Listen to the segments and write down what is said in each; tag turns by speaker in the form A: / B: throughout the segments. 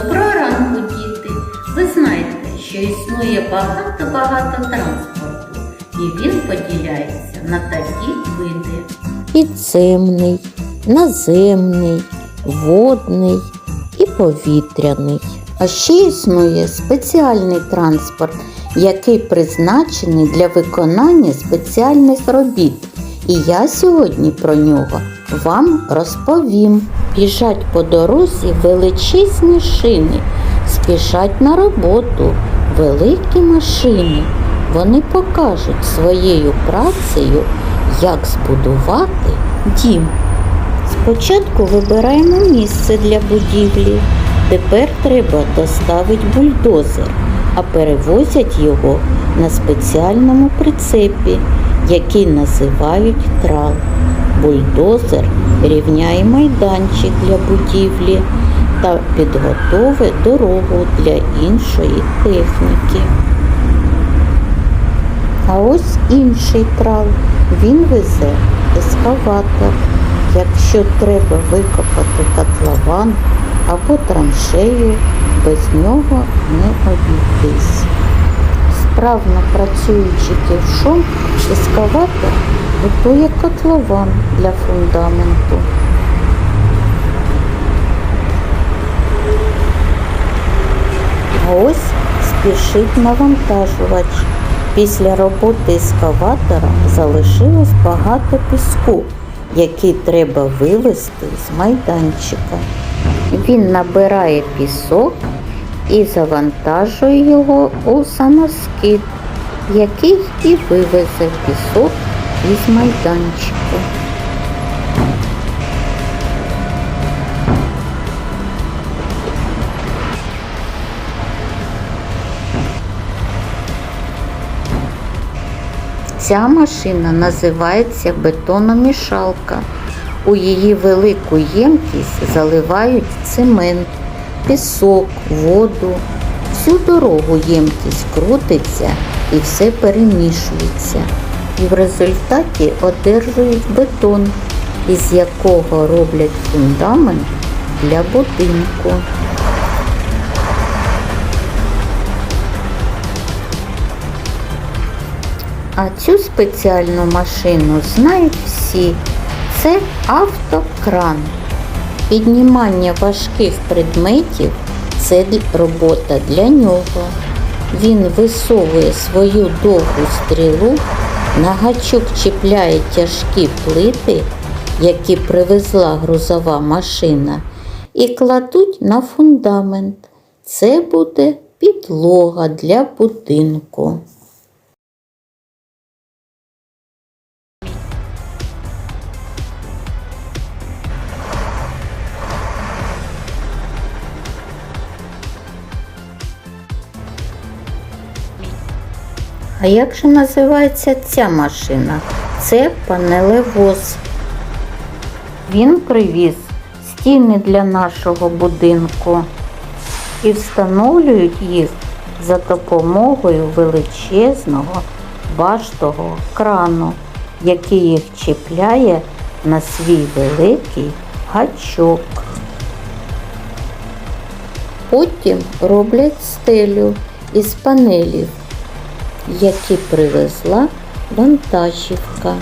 A: Доброго ранку, діти! Ви знаєте, що існує багато-багато транспорту, і він поділяється на такі види.
B: підземний, наземний, водний і повітряний. А ще існує спеціальний транспорт, який призначений для виконання спеціальних робіт. І я сьогодні про нього вам розповім. Біжать по дорозі величезні шини, спішать на роботу великі машини. Вони покажуть своєю працею, як збудувати дім. Спочатку вибираємо місце для будівлі. Тепер треба доставити бульдозер, а перевозять його на спеціальному прицепі, який називають трал. Бульдозер рівняє майданчик для будівлі та підготовить дорогу для іншої техніки. А ось інший трал. Він везе ескаватор. Якщо треба викопати котлован або траншею, без нього не обійтись. Справно працюючи ківшом, ескаватор готує котлован для фундаменту. А ось спішить навантажувач. Після роботи ескаватора залишилось багато піску, який треба вивезти з майданчика. Він набирає пісок і завантажує його у самоскид, який і вивезе пісок із майданчика. Ця машина називається бетономішалка. У її велику ємкість заливають цемент, пісок, воду. Всю дорогу ємкість крутиться і все перемішується. І в результаті одержують бетон, із якого роблять фундамент для будинку. А цю спеціальну машину знають всі. Це автокран. Піднімання важких предметів це робота для нього. Він висовує свою довгу стрілу, на гачок чіпляє тяжкі плити, які привезла грузова машина, і кладуть на фундамент. Це буде підлога для будинку. А як же називається ця машина? Це панелевоз. Він привіз стіни для нашого будинку і встановлюють їх за допомогою величезного баштового крану, який їх чіпляє на свій великий гачок. Потім роблять стелю із панелів які привезла вантажівка.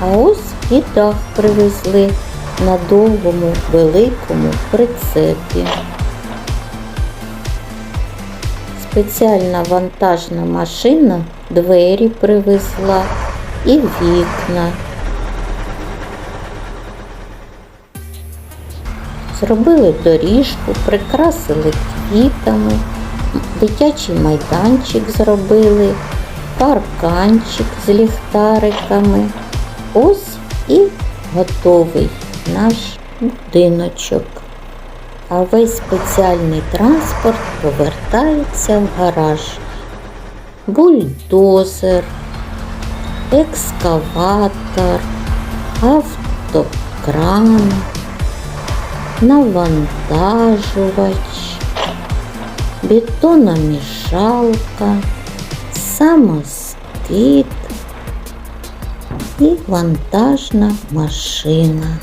B: А ось і дах привезли на довгому великому прицепі. Спеціальна вантажна машина двері привезла і вікна. Зробили доріжку, прикрасили квітами, дитячий майданчик зробили, парканчик з ліхтариками. Ось і готовий наш будиночок. А весь спеціальний транспорт повертається в гараж. Бульдозер, екскаватор, автокран навантажувач, бетономішалка, самоскид і вантажна машина.